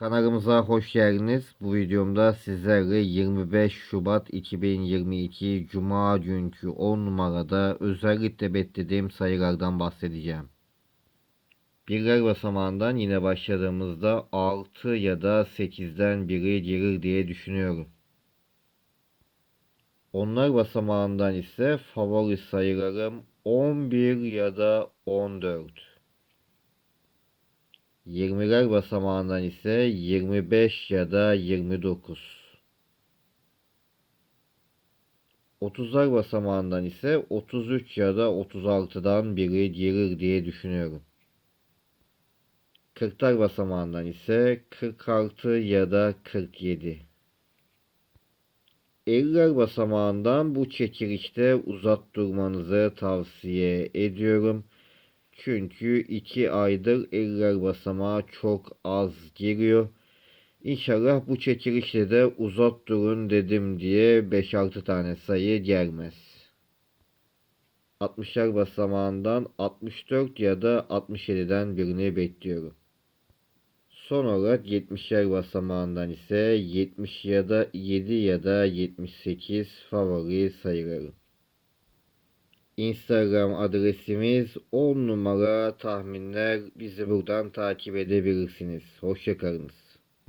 Kanalımıza hoş geldiniz. Bu videomda sizlerle 25 Şubat 2022 Cuma günkü 10 numarada özellikle beklediğim sayılardan bahsedeceğim. Birler basamağından yine başladığımızda 6 ya da 8'den biri gelir diye düşünüyorum. Onlar basamağından ise favori sayılarım 11 ya da 14. 20'ler basamağından ise 25 ya da 29. 30'lar basamağından ise 33 ya da 36'dan biri gelir diye düşünüyorum. 40'lar basamağından ise 46 ya da 47. 50'ler basamağından bu çekilişte uzat durmanızı tavsiye ediyorum. Çünkü 2 aydır eller basamağı çok az giriyor. İnşallah bu çekilişte de uzat durun dedim diye 5-6 tane sayı gelmez. 60'lar basamağından 64 ya da 67'den birini bekliyorum. Son olarak 70'ler basamağından ise 70 ya da 7 ya da 78 favori sayılarım. Instagram adresimiz 10 numara tahminler. Bizi buradan takip edebilirsiniz. Hoşçakalınız.